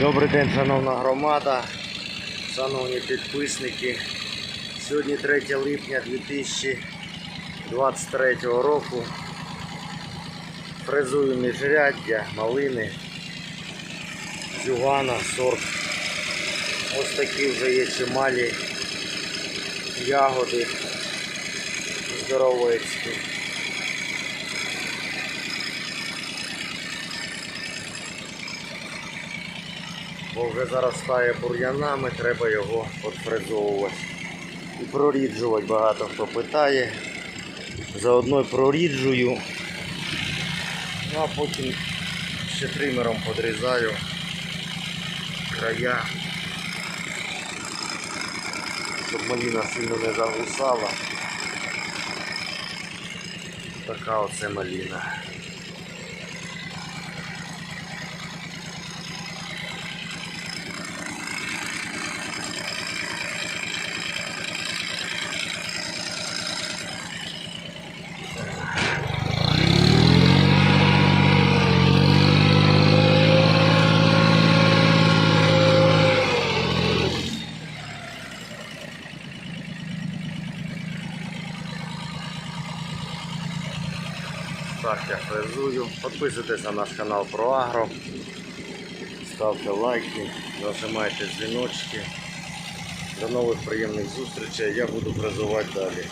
Добрий день, шановна громада, шановні підписники. Сьогодні 3 липня 2023 року. Фрезую міжряддя, малини, зюгана, сорт. Ось такі вже є чималі ягоди здоровецькі. Бо вже заростає бур'янами, треба його отфрезовувати. І проріджувати багато хто питає. Заодно проріджую. Ну а потім ще тримером подрізаю края, щоб маліна сильно не загусала. Така оце маліна. Так, я фрезую. Підписуйтесь на наш канал про агро. Ставте лайки, нажимайте дзвіночки. До нових приємних зустрічей. Я буду фрезувати далі.